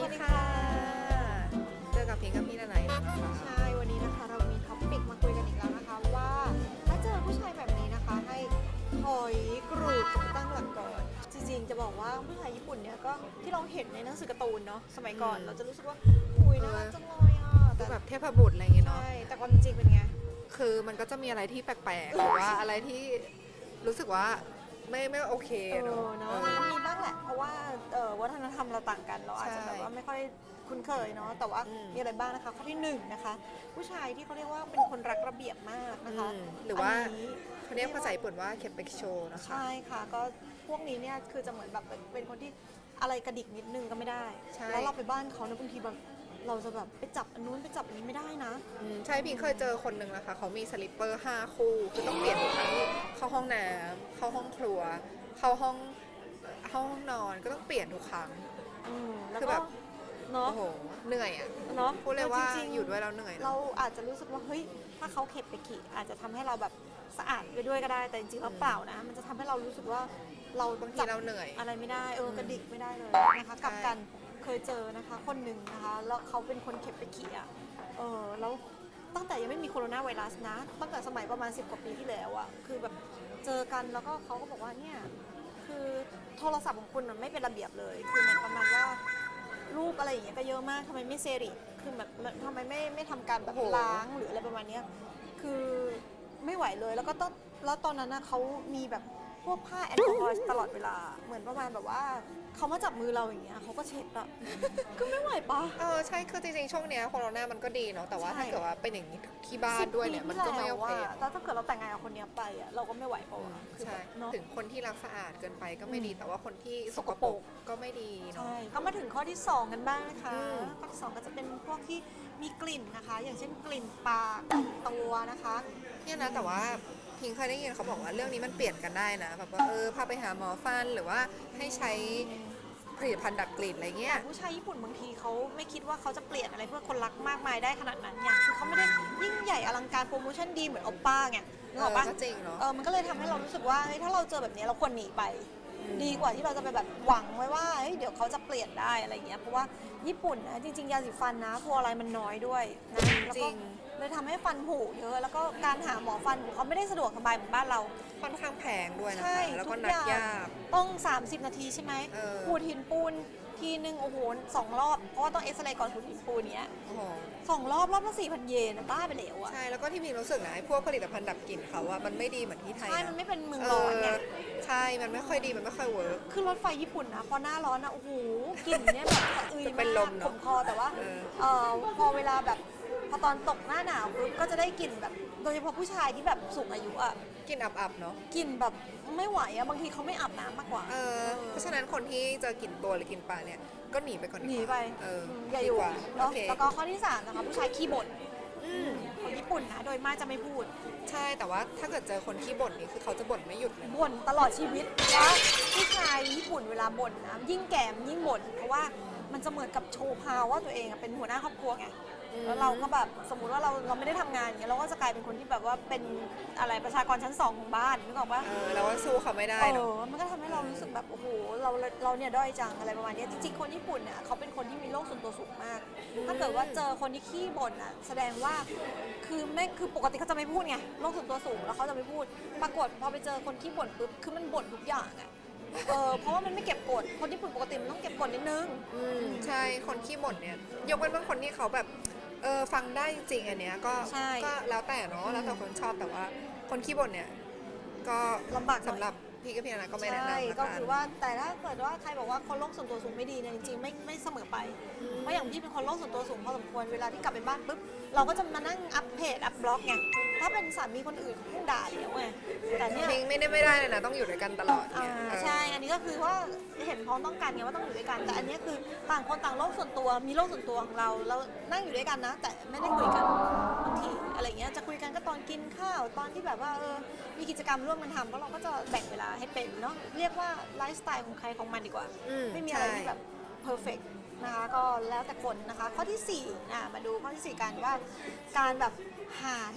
วัสดีค่ะ เจอกับพิงกับพี่นาไนท์นะคะใช่ วันนี้นะคะเรามีท็อปปิกมาคุยกันอีกแล้วนะคะว่าถ้าเจอผู้ชายแบบนี้นะคะให้ถอยกรูดกับตั้งหลักก่อน จริงๆ จะบอกว่าผู้ชายญี่ปุ่นเนี่ยก็ที่เราเห็นในหนังสือการ์ตูนเนาะสมัยก่อนเราจะรู้สึกว่าอุ้ยน่ารักจังเลยอะก็แต่แบบเทพบุตรอะไรอย่างเงี้ยเนาะ ใช่ แต่ความจริงเป็นไง คือมันก็จะมีอะไรที่แปลกๆหรือว่าอะไรที่รู้สึกว่าไม่ไม่โอเคเอเนาะอเนาะเออมีบ้างแหละ เพราะว่าเออวัฒนธรรมเราต่างกันเราอาจจะใช่แบบว่า ไม่ค่อยคุ้นเคยเนาะแต่ว่าอืมมีอะไรบ้างนะคะ ข้อที่หนึ่งนะคะ ผู้ชายที่เขาเรียกว่าเป็นคนรักระเบียบมากนะคะอืมหรือว่า นนี้ เขาเรียกภาษาญี่ปุ่นว่าเคปเปกโชนะคะ ใช่ค่ะก็พวกนี้เนี่ยคือจะเหมือนแบบเป็นเป็นคนที่อะไรกระดิกนิดนึงก็ไม่ได้ ใช่ แล้วเราไปบ้านเขาเนี่ยบางทีแบบเราจะแบบไปจับอันนู้นไปจับอันนี้ไม่ได้นะ อืมใช่พิงเคยเจอคนหนึ่งนะคะ เขามีสลิปเปอร์ห้าคู่คือต้องเปลี่ยนทุกครั้งที่เข้าห้องน้ำเข้าห้องครัว เข้าห้องเข้าห้องนอนก็ต้องเปลี่ยนทุกครั้ง อืมแล้วคือก็แบบ เนาะ โอ้โหเหนื่อยอะเนาะพูดเลยว่าจริงๆอยู่ด้วยเราเหนื่อยนะเราอาจจะรู้สึกว่าเฮ้ยถ้าเขาเข็บไปขี่อาจจะทำให้เราแบบสะอาดไปด้วยก็ได้ แต่จริงๆแล้วเปล่านะ มันจะทำให้เรารู้สึกว่าเราบางทีจับเราเหนื่อย อะไรไม่ได้เออมกระดิกไม่ได้เลยนะคะใช่กลับกันเคยเจอนะคะ คนหนึ่งนะคะแล้วเขาเป็นคนเข็บไปขี่อะเออแล้วตั้งแต่ยังไม่มีโคโรนาไวรัสนะตั้งแต่สมัยประมาณ 10 กว่าปีที่แล้วอะคือแบบเจอกันแล้วก็เขาก็บอกว่าเนี่ย คือโทรศัพท์ของคุณน่ะไม่เป็นระเบียบเลย คือเหมือนประมาณว่า รูปอะไรอย่างเงี้ยก็เยอะมากทำไมไม่เซริคือแบบทำไมไม่ไม่ทำการแบบโอ้โหล้างหรืออะไรประมาณเนี้ยคือไม่ไหวเลยแล้วก็ต้องแล้วตอนนั้นนะเขามีแบบ พวกผ้าแอลกอฮอล์ตลอดเวลา เหมือนประมาณแบบว่าเขามาจับมือเราอย่างเงี้ยเขาก็เช็ดอะก็ไม่ไหวปะ เออใช่คือจริงๆช่วงเนี้ยโควิดมันก็ดีเนาะแต่ว่าใช่ ถ้าเกิดว่าเป็นอย่างนี้ที่บ้านด้วยเนี่ยมันก็ไม่โอเคสิบปีที่แล้วอะแล้วถ้าเกิดเราแต่งงานกับคนเนี้ยไปอะเราก็ไม่ไหวปะวะคือใช่แบบเนาะ ถึงคนที่รักสะอาดเกินไปก็ไม่ดีอืม แต่ว่าคนที่สสกกปปรรกกก็ไม่ดีเนาะ ใช่ก็มาถึงข้อที่ 2 กันบ้างนะคะอืม ข้อที่2ก็จะเป็นพวกที่มีกลิ่นนะคะ อย่างเช่นกลิ่นปากตัวนะคะ เนี่ยนะแต่ว่า พิงเคยได้ยินเขาบอกว่าเรื่องนี้มันเปลี่ยนกันได้นะแบบว่าเออพาไปหาหมอฟันหรือว่าให้ใช้ผลิตภัณฑ์ดับกลิ่นอะไรเงี้ย ผู้ชายญี่ปุ่นบางทีเขาไม่คิดว่าเขาจะเปลี่ยนอะไรเพื่อคนรักมากมายได้ขนาดนั้นอย่างคือเขาไม่ได้ยิ่งใหญ่อลังการโปรโมชั่นดีเหมือนโอป้าไงนึกออกปะเออก็จริงเนอะเออมันก็เลยทำให้เรารู้สึกว่าเฮ้ยถ้าเราเจอแบบนี้เราควรหนีไปอืมดีกว่าที่เราจะไปแบบหวังไว้ว่าเฮ้ยเดี๋ยวเขาจะเปลี่ยนได้อะไรอย่างเงี้ยเพราะว่าญี่ปุ่นนะจริงๆยาสีฟันนะพวกอะไรมันน้อยด้วยนะแล้วจก็ริง เลยทำให้ฟันผุเยอะแล้วก็การหาหมอฟันของเขาไม่ได้สะดวกสบายเหมือนบ้านเรา ค่อนข้างแพงด้วยนะใช่คะแล้วก็ทุกนัดอย่างยาก ต้อง 30 นาทีใช่ไหมเออ ขูดหินปูนทีนึงโอ้โหสองรอบ เพราะว่าต้องเอ็กซเรย์ก่อนขูดหินปูนเนี้ยโอ้โห สองรอบรอบละสี่พันเยนนะบ้าไปแล้วอะใช่ แล้วก็ที่พิงรู้สึกนะไอ้พวกผลิตภัณฑ์ดับกลิ่นเขาอะมันไม่ดีเหมือนที่ไทยใช่นะมันไม่เป็นเมืองเอร้อนไงอใช่ มันไม่ค่อยดี มันไม่ค่อยเวิร์ก ขึ้นรถไฟญี่ปุ่นนะพอหน้าร้อนนะโอ้โหกลิ่นเนี่ยแบบสะอึยจะเป็นมาลกมเนขอะมคอแต่ว่าเออ เออพอเวลาแบบ พอตอนตกหน้าหนาวปุ๊บก็จะได้กลิ่นแบบ โดยเฉพาะผู้ชายที่แบบสูงอายุอะกลิ่นอับๆเนาะกลิ่นแบบไม่ไหวอะบางทีเขาไม่อาบน้ำมากกว่า เออเพราะฉะนั้นคนที่เจอกลิ่นตัวหรือกลิ่นปากเนี่ยก็หนีไปก่อนดีกว่าหนีไปเออมออย่าดีอยู่กว่าเนาะโอเคแล้วก็ข้อที่สามนะคะผู้ชายขี้บ่นอืมคนญี่ปุ่นนะโดยมากจะไม่พูดใช่แต่ว่าถ้าเกิดเจอคนขี้บ่นนี่คือเขาจะบ่นไม่หยุดเลย บ่นตลอดชีวิตแล้วผู้ชายญี่ปุ่นเวลาบ่นนะยิ่งแก่มนยิ่งบ่นเพราะว่ามันจะเหมือนกับโชว์พาวว่าตัวเองอะเป็นหัวหน้าครอบครัวไง แล้วเราก็แบบสมมุติว่าเราเราไม่ได้ทำงานอย่างเงี้ยเราก็จะกลายเป็นคนที่แบบว่าเป็นอะไรประชากรชั้นสองของบ้านนึกออกปะ เออเราว่าสู้เขาไม่ได้เอเนาะอ มันก็ทำให้เรารู้สึกแบบโอ้โห เราเราเนี่ยด้อยจังอะไรประมาณเนี้ยจริงๆ คนญี่ปุ่นเนี่ยเขาเป็นคนที่มีโลกส่วนตัวสูงมาก ถ้าเกิดว่าเจอคนที่ขี้บ่นอะแสดงว่าคือแม่งคือปกติเขาจะไม่พูดไงโลกส่วนตัวสูงแล้วเขาจะไม่พูด ปรากฏพอไปเจอคนขี้บ่นปุ๊บคือมันบ่นทุกอย่างอะเออเพราะว่ามันไม่เก็บกดคนญี่ปุ่นปกติมันต้องเก็บกดนิดนึง อืมใช่คนขี้บ่นเนี่ยยกเว้นบางคนที่เขาแบบ เออฟังได้จริงๆอันเนี้ยก็ใช่ก็แล้วแต่เนาะแล้วแต่คนชอบแต่ว่า คนขี้บ่นเนี่ย ก็ลำบากหน่อย สำหรับ พี่กับพี่นาก็ไม่แนะนำใช่ละก็กันคือว่าแต่ถ้าเกิดว่าใครบอกว่าคนโลกส่วนตัวสูงไม่ดีเนี่ยจริงๆไม่ไม่เสมอไปเพราะอย่างพี่เป็นคนโลกส่วนตัวสูงพอสมควรเวลาที่กลับไปบ้านปุ๊บเราก็จะมานั่งอัปเพจอัปบล็อกไงถ้าเป็นสามีคนอื่นเขาด่าแล้วไงแต่เนี่ยพิงไม่ได้ไม่ได้เลยนะ ต้องอยู่ด้วยกันตลอดอ่าเนี่ยเออใช่ อันนี้ก็คือว่าเห็นพ้องต้องกันไงว่าต้องอยู่ด้วยกัน แต่อันนี้คือต่างคนต่างโลกส่วนตัว มีโลกส่วนตัวของเราเรานั่งอยู่ด้วยกันนะ แต่ไม่ได้คุยกันบางทีอะไรเงี้ย จะคุย กันก็ตอนกินข้าว ตอนที่แบบว่าเออมีกิจกรรมร่วมกันทำแล้วเราก็จะแบ่งเวลาให้เป็นเนาะเรียกว่าไลฟ์สไตล์ของใครของมันดีกว่า อืไม่มีอะไรที่แบบเพอร์เฟกนะคะก็แล้วแต่คนนะคะ ข้อที่4อะมาดูข้อทีสี่4กันว่าการแบบ หาร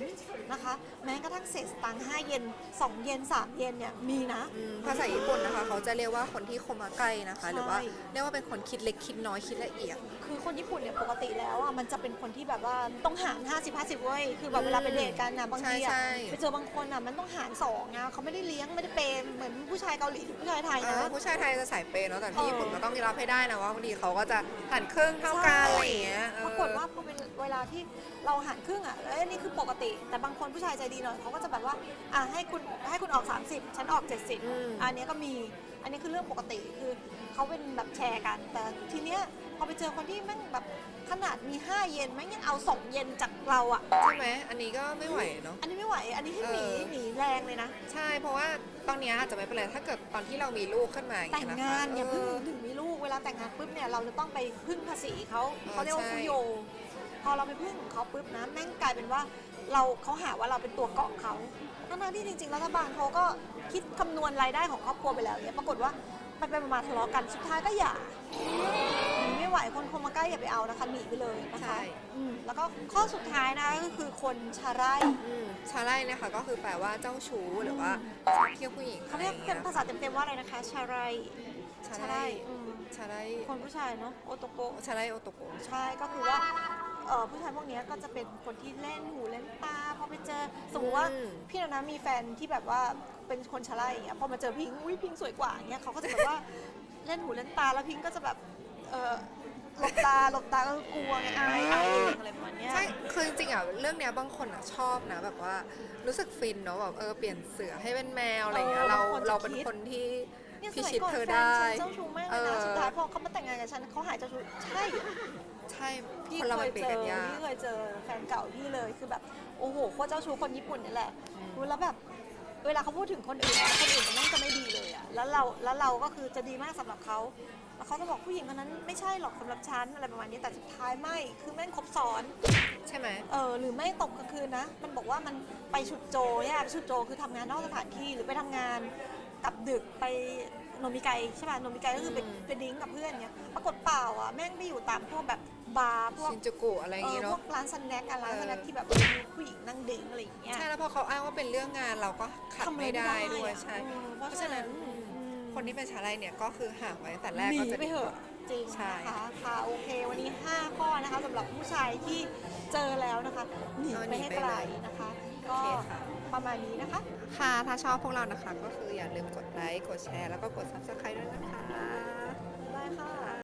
นะคะ แม้กระทั่งเศษสตังค์5เยน2 เยน 3 เยนเนี่ยมีนะ อืมภาษาญี่ปุ่นนะคะ เขาจะเรียกว่าคนที่โคมาใกล้นะคะ หรือว่าใช่ เรียกว่าเป็นคนคิดเล็กคิดน้อยคิดละเอียด คือคนญี่ปุ่นเนี่ยปกติแล้วอะมันจะเป็นคนที่แบบว่าต้องหาร 50 50เว้ยคือแบบเวลาไปเดทกันนะบางทีอะใช่ใช่ ไปเจอบางคนอะมันต้องหารสองนะเขาไม่ได้เลี้ยงไม่ได้เปย์เหมือนผู้ชายเกาหลีหรือผู้ชายไทยเอนะอผู้ชายไทยจะสายเปย์เนาะแต่ที่เออญี่ปุ่นก็ต้องรับให้ได้นะว่าบางทีเขาก็จะหันครึ่งเท่ากันอะไรอย่างเงี้ยเออ ปรากฏว่าพอเป็น เวลาที่เราหารครึ่งอะเอ้ยนี่คือปกติ แต่บางคนผู้ชายใจดีหน่อยเขาก็จะแบบว่าอะให้คุณให้คุณออก 30 ฉันออก 70 อืม อันเนี้ยก็มี อันนี้คือเรื่องปกติคือเขาเป็นแบบแชร์กัน แต่ทีเนี้ยพอไปเจอคนที่แม่งแบบขนาดมี 5 เยนแม่งยังเอา2เยนจากเราอะ ใช่ไหมอันนี้ก็ไม่ไหวเนาะ อันนี้ไม่ไหว อันนี้ให้หนีเออ หนีแรงเลยนะ ใช่เพราะว่าตอนเนี้ยอาจจะไม่เป็นไรถ้าเกิดตอนที่เรามีลูกขึ้นมาอย่แต่งเยงานนะคะอย่าเพิ่งเออถึงมีลูกเวลาแต่งงานปุ๊บเนี่ยเราจะต้องไปพึ่งภาษีเขาเออเขาเรียกว่าใช่ฟุโย พอเราไปพึ่งเขาปุ๊บนะแม่งกลายเป็นว่าเราเขาหาว่าเราเป็นตัวเกาะเขาทั้งๆที่จริงๆรัฐบาลเขาก็คิดคำนวณรายได้ของครอบครัวไปแล้วเนี่ยปรากฏว่าไปไปๆมาๆทะเลาะกันสุดท้ายก็หย่าหนีไม่ไหวคนคงมาใกล้อย่าไปเอานะคะหนีไปเลยนะใช่คะอืมแล้วก็ข้อสุดท้ายนะก็คือคนชาไร่อืมชาไล่เนี่ยค่ะก็คือแปลว่าเจ้าชู้หรือว่าชอบเที่ยวผู้หญิงเขาเรียกเป็นภาษาเต็มๆว่าอะไรนะคะ ชาไร่ชาไล่อืมชาไล่คนผู้ชายเนาะโอโตโกะชาไล่โอโตโกะใช่ก็คือว่า เอ่อผู้ชายพวกเนี้ยก็จะเป็นคนที่เล่นหูเล่นตาพอไปเจอสมมติว่าอืม พี่นานะมีแฟนที่แบบว่าเป็นคนชาไล่อย่างเงี้ยพอมาเจอพิงค์อุ้ยพิงค์สวยกว่าอย่างเงี้ยเขาก็จะแบบว่า เล่นหูเล่นตาแล้วพิงค์ก็จะแบบเออหลบตาหลบตาก็กลัวไงอายอายเองอะไรประมาณเนี้ย ใช่ คือจริงๆอะ เรื่องเนี้ยบางคนอะชอบนะ แบบว่ารู้สึกฟินเนาะแบบเออเปลี่ยนเสือให้เป็นแมวอะไรอย่างเงี้ย เออเราบางคนจะเราเป็นคิด คนที่เนี่ยสพิมัยชิตก่อนเธอแฟนได้ ฉันเจ้าชู้มากเลยนะเออสุดท้ายพอเขามาแต่งงานกับฉันเขาหายเจ้าชู้ใช่เหรอ ใช่พี่คนเราเคมันยเปลี่ยเจนอกันยาก พี่เคยเจอแฟนเก่าพี่เลยคือแบบโอ้โหโคตรเจ้าชู้คนญี่ปุ่นนี่แหละอืมรู้แล้วแบบเวลาเขาพูดถึงคนอื่นนะคนอื่นมันจะไม่ดีเลยอะแล้วเราแล้วเราก็คือจะดีมากสำหรับเขาแล้วเขาจะบอกผู้หญิงคนนั้นไม่ใช่หรอกสำหรับฉันอะไรประมาณนี้แต่สุดท้ายไม่คือแม่งครบซ้อน ใช่ไหม เออหรือไม่ตกกลางคืนนะ มันบอกว่ามันไปชุดโจเนี่ยไปชุดโจคือทำงานนอกสถานที่หรือไปทำงานกลับดึกไปโนมิไกใช่ป่ะโนมิไกก็คือไปอืมไปดิ้งกับเพื่อนเงี้ยปรากฏเปล่าอะแม่งไปอยู่ตามพวกแบบบาร์พวก ชินจูกุอะไรอย่างเองี้อพเนาะวกร้านสแน็คอะไรร้านเออสแน็คที่แบบมีผู้หญิงนั่งดิ้งอะไรอย่างเงี้ย ใช่ แล้วพอเขาอ้างว่าเป็นเรื่องงานเราก็ขัดทำอะรไม่ได้ด้วยอะใช่เออเพราะฉะนั้นอืมคนที่เป็นชาไล่เนี่ยก็คือห่างไว้ตั้งแต่แรกหนีก็จะไปดีเถกอะว่าจริงใช่ นะคะค่ะโอเค วันนี้ 5 ข้อนะคะสำหรับผู้ชายที่เจอแล้วนะคะหนีเออไปหนีให้ไปไกลเลยนะคะ โอก็เคค่ะ ประมาณนี้นะคะ ค่ะ ถ้าชอบพวกเรานะคะ ก็คืออย่าลืมกดไลค์ กดแชร์ แล้วก็กด subscribe ด้วยนะคะ